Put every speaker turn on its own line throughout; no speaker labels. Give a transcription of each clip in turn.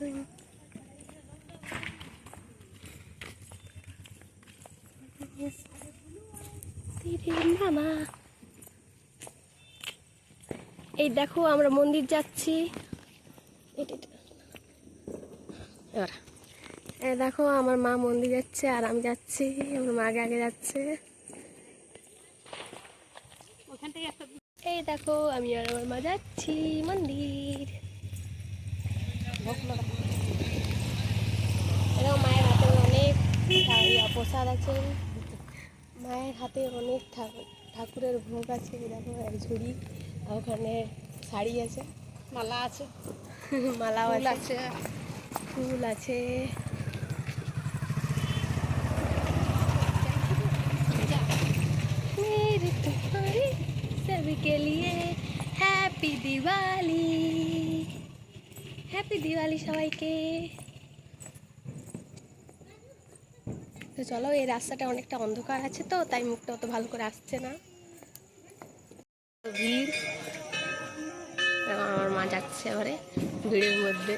এই দেখো আমরা মন্দির যাচ্ছি। এই দেখো আমার মা মন্দির যাচ্ছে আর আমি যাচ্ছি। আমার মা আগে আগে যাচ্ছে। এই দেখো আমি আর আমার মা যাচ্ছি মন্দির। এরকম মায়ের হাতে অনেক ঠা- ইয়া প্রসাদ আছে মায়ের হাতে অনেক ঠাকুর ঠাকুরের ভোগ আছে এই দেখো এক ঝুড়ি আর ওখানে শাড়ি আছে
মালা আছে
মালাও
ফুল
আছে
আছে
ফুল আছে मेरे तुम्हारे सबके लिए হ্যাপি দিওয়ালি হ্যাপি দিওয়ালি সবাইকে। তো চলো, এই রাস্তাটা অনেকটা অন্ধকার আছে তো, তাই মুখটা অত ভালো করে আসছে না। ভিড়। আমার মা যাচ্ছে এবারে ভিড়ের মধ্যে।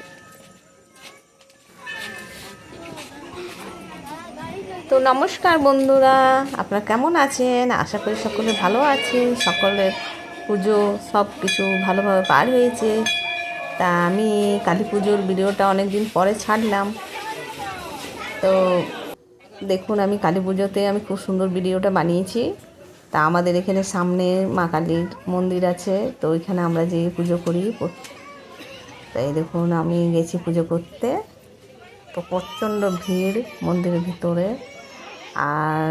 তো নমস্কার বন্ধুরা, আপনারা কেমন আছেন? আশা করি সকলে ভালো আছেন। সকলের পুজো সব কিছু ভালোভাবে পার হয়েছে। তা আমি কালী পুজোর ভিডিওটা অনেক দিন পরে ছাড়লাম। তো দেখুন, আমি কালী পুজোতে আমি খুব সুন্দর ভিডিওটা বানিয়েছি। তা আমাদের এখানে সামনে মা কালীর মন্দির আছে, তো ওইখানে আমরা যেয়ে পুজো করি। তাই দেখুন, আমি গেছি পুজো করতে। তো প্রচণ্ড ভিড় মন্দিরের ভিতরে। আর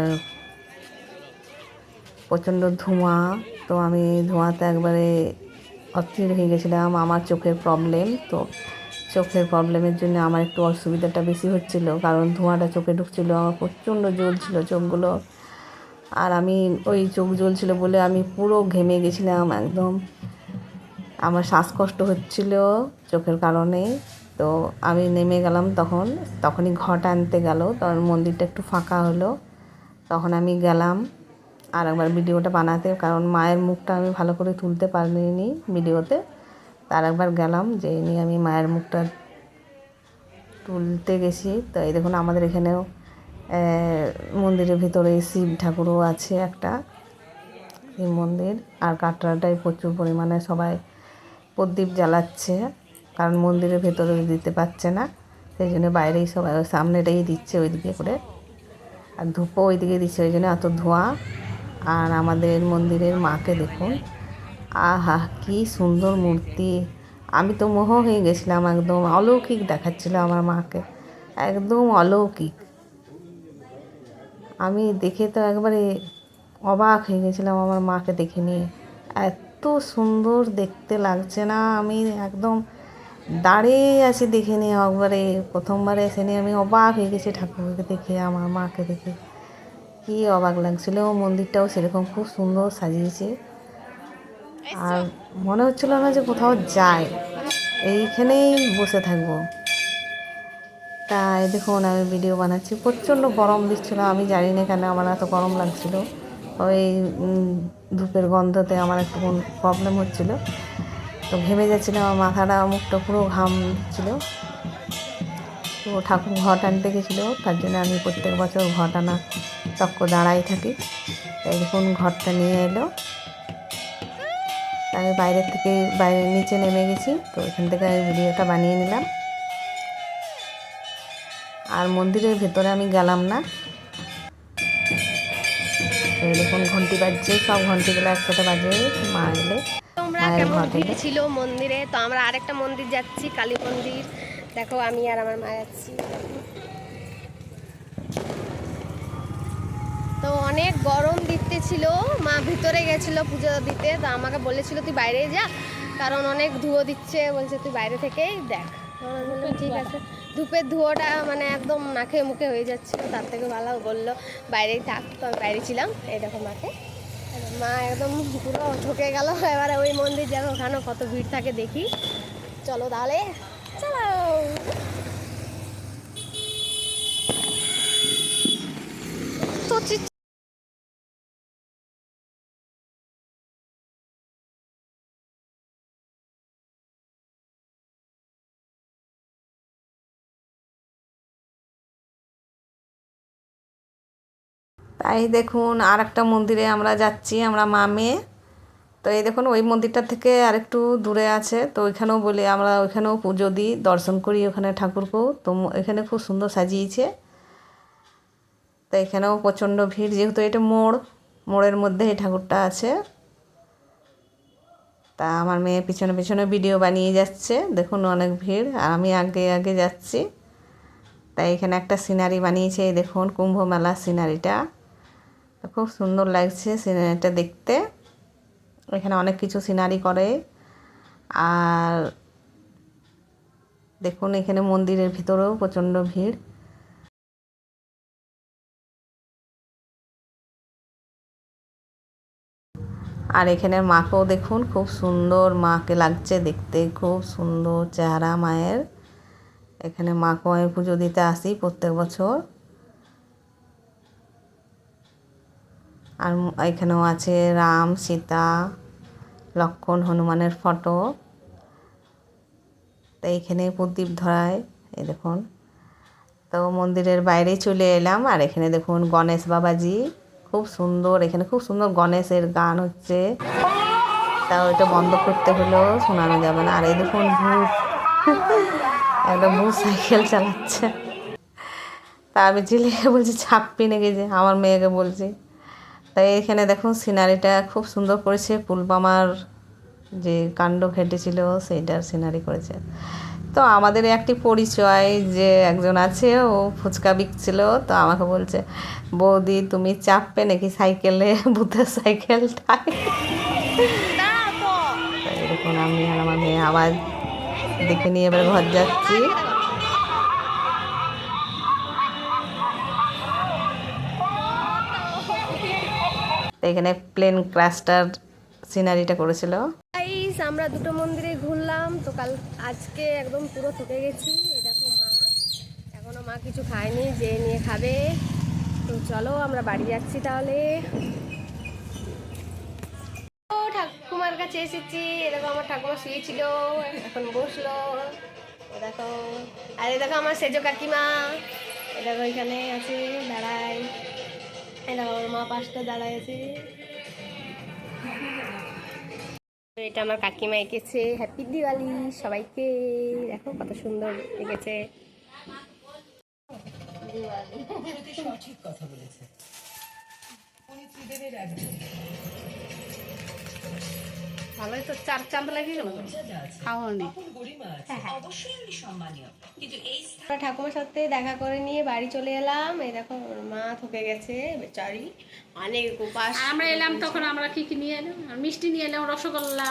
প্রচণ্ড ধোঁয়া, তো আমি ধোঁয়াতে একবারে অস্থির হয়ে গেছিলাম, আমার চোখের প্রবলেম তো চোখের প্রবলেমের জন্য আমার একটু অসুবিধাটা বেশি হচ্ছিল, কারণ ধোঁয়াটা চোখে ঢুকছিল, আমার প্রচণ্ড জ্বলছিল চোখগুলো। আর আমি ওই চোখ জ্বলছিল বলে আমি পুরো ঘেমে গেছিলাম একদম। আমার শ্বাসকষ্ট হচ্ছিল চোখের কারণে, তো আমি নেমে গেলাম তখন, তখনই ঘট আনতে গেল তখন মন্দিরটা একটু ফাঁকা হলো। তখন আমি গেলাম আর একবার ভিডিওটা বানাতে, কারণ মায়ের মুখটা আমি ভালো করে তুলতে পারিনি ভিডিওতে। তার একবার গেলাম যে নিয়ে আমি মায়ের মুখটা তুলতে গেছি। তো এই দেখুন আমাদের এখানেও মন্দিরের ভিতরে শিব ঠাকুরও আছে একটা, শিব মন্দির। আর কাটরাটাই প্রচুর পরিমাণে সবাই প্রদীপ জ্বালাচ্ছে, কারণ মন্দিরের ভেতরে দিতে পারছে না। সেই জন্য বাইরেই সবাই, সামনেটাই দিচ্ছে ওইদিকে করে। আর ধূপও ওইদিকে দিচ্ছে, ওই জন্য এত ধোঁয়া। আর আমাদের মন্দিরের মাকে দেখুন। আহা, কি সুন্দর মূর্তি। আমি তো মোহ হয়ে গেছিলাম একদম। অলৌকিক দেখাচ্ছিল আমার মাকে। একদম অলৌকিক। আমি দেখে তো একবারে অবাক হয়ে গেছিলাম আমার মাকে দেখে নিয়ে। এত সুন্দর দেখতে লাগছে না। আমি একদম দাঁড়িয়ে আছি দেখে নিয়ে একবারে। প্রথমবার এসে নিয়ে আমি অবাক হয়ে গেছি ঠাকুরকে দেখে, আমার মাকে দেখে। কি অবাক লাগছিল, মন্দিরটাও সেরকম খুব সুন্দর সাজিয়েছে। আর মনে হচ্ছিল না যে কোথাও যাই এইখানেই বসে থাকব। তাই দেখুন, আমি ভিডিও বানাচ্ছি। প্রচণ্ড গরম দিচ্ছিল, আমি জানি না কেন আমার এত গরম লাগছিল। ওই ধূপের গন্ধতে আমার একটু প্রবলেম হচ্ছিল। তো ঘেমে যাচ্ছিল আমার মাথাটা, মুখটা পুরো ঘাম ছিল তো ঠাকুর ঘট আনতে গেছিল, তার জন্য আমি প্রত্যেক বছর ঘট আনা চক্কর দাঁড়াই থাকি। দেখুন ঘরটা নিয়ে এলো। আমি বাইরের থেকে বাইরে নিচে নেমে গেছি তো এখান থেকে আমি ভিডিওটা বানিয়ে নিলাম। আর মন্দিরের ভেতরে আমি গেলাম না। এই দেখুন ঘন্টি বাজছে সব ঘন্টিগুলো একসাথে বাজে মা এলে।
তোমরা
মায়ের
কেমন ভিড় ছিল মন্দিরে? তো আমরা আরেকটা মন্দির যাচ্ছি কালী মন্দির। দেখো আমি আর আমার মা যাচ্ছি। তো অনেক গরম দিতে ছিল মা ভিতরে গেছিল পুজো দিতে তো আমাকে বলেছিল তুই বাইরে যা। কারণ অনেক ধুয়ো দিচ্ছে বলছে তুই বাইরে থেকেই দেখ। ঠিক আছে। ধূপের ধুয়োটা মানে একদম নাকে মুখে হয়ে যাচ্ছিল তার থেকে ভালো বলল বাইরেই থাক তো আমি বাইরে ছিলাম। এই দেখো মাকে। মা একদম পুরো ঠকে গেল এবারে ওই মন্দির যাব ওখানে কত ভিড় থাকে দেখি। চলো তাহলে চলো। তো
তাই দেখুন আর একটা মন্দিরে আমরা যাচ্ছি, আমরা মা, মেয়ে। তো এই দেখুন, ওই মন্দিরটা থেকে আরেকটু দূরে আছে, তো ওইখানেও বলি আমরা ওইখানেও পুজো দিই, দর্শন করি ওখানে ঠাকুরকেও তো এখানে খুব সুন্দর সাজিয়েছে। তো এখানেও প্রচণ্ড ভিড়, যেহেতু এটা মোড়, মোড়ের মধ্যে এই ঠাকুরটা আছে। তা আমার মেয়ে পিছনে পিছনে ভিডিও বানিয়ে যাচ্ছে, দেখুন অনেক ভিড়, আর আমি আগে আগে যাচ্ছি। তাই এখানে একটা সিনারি বানিয়েছে, এই দেখুন, কুম্ভ মেলার সিনারিটা। খুব সুন্দর লাগছে সিনারিটা দেখতে। এখানে অনেক কিছু সিনারি করে। আর দেখুন, এখানে মন্দিরের ভিতরেও প্রচণ্ড ভিড়। আর এখানে মাকেও দেখুন, খুব সুন্দর মাকে লাগছে দেখতে। খুব সুন্দর চেহারা মায়ের। এখানে মাকেও আমি পুজো দিতে আসি প্রত্যেক বছর। আর এখানেও আছে রাম, সীতা লক্ষণ হনুমানের ফটো। তো এইখানে প্রদীপ ধরায় এই দেখুন। তো মন্দিরের বাইরে চলে এলাম, আর এখানে দেখুন গণেশ বাবাজি। খুব সুন্দর, এখানে খুব সুন্দর গণেশের গান হচ্ছে। তা ওইটা বন্ধ করতে হলেও শোনানো যাবে না। আর এই দেখুন ভূত। একটা ভূত সাইকেল চালাচ্ছে। তা আমি ছেলেকে বলছি, ছাপ্পি যে, আমার মেয়েকে বলছি। তাই এখানে দেখুন সিনারিটা খুব সুন্দর করেছে। পুলবামার যে কাণ্ড ঘটেছিল সেইটার সিনারি করেছে। তো আমাদের একটি পরিচয় যে একজন আছে ও ফুচকা বিকছিল। তো আমাকে বলছে বৌদি তুমি চাপবে নাকি সাইকেলে? ভূতের সাইকেলটায়? এরকম আমি আর আমার মেয়ে আবার দেখে নিয়ে এবার ঘর যাচ্ছি। এখানে প্লেন ক্রাশটার সিনারিটা করেছিল।
আমরা দুটো মন্দিরে ঘুরলাম। তো কাল আজকে একদম পুরো থকে গেছি। দেখো মা। এখনও মা কিছু খায়নি, যে নিয়ে খাবে। তো চলো আমরা বাড়ি যাচ্ছি তাহলে। ঠাকুমার কাছে এসেছি। এরকম আমার ঠাকুমা শুয়েছিল, এখন বসল। দেখো। আর দেখো আমার সেজো কাকিমা। এ দেখো এখানে আছে, দাঁড়ায়। এই আমার মা পাশটা দাঁড়ায় আছে। এটা আমার কাকিমা এঁকেছে। হ্যাপি দিওয়ালি সবাইকে। দেখো কত সুন্দর এঁকেছে। ভালোই তো চার চাঁদ লাগিয়ে গেল খাওয়ানি আমরা ঠাকুমার সাথে দেখা করে নিয়ে বাড়ি চলে এলাম। এই দেখো ওর মা থকে গেছে বেচারি। অনেক উপাস।
আমরা এলাম তখন আমরা কি কি নিয়ে এলাম? আর মিষ্টি নিয়ে এলাম রসগোল্লা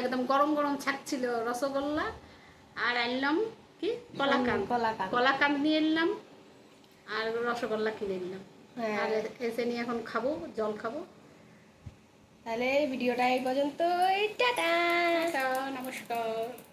একদম গরম গরম ছাকছিল রসগোল্লা। আর আনলাম কি? কলাকান্দ।
কলাকান্দ।
কলাকান্দ নিয়ে এলাম আর রসগোল্লা কিনে নিলাম।
হ্যাঁ।
আর এসে নিয়ে এখন খাব জল খাব।
তাহলে ভিডিওটা এই পর্যন্তই টাটা
নমস্কার।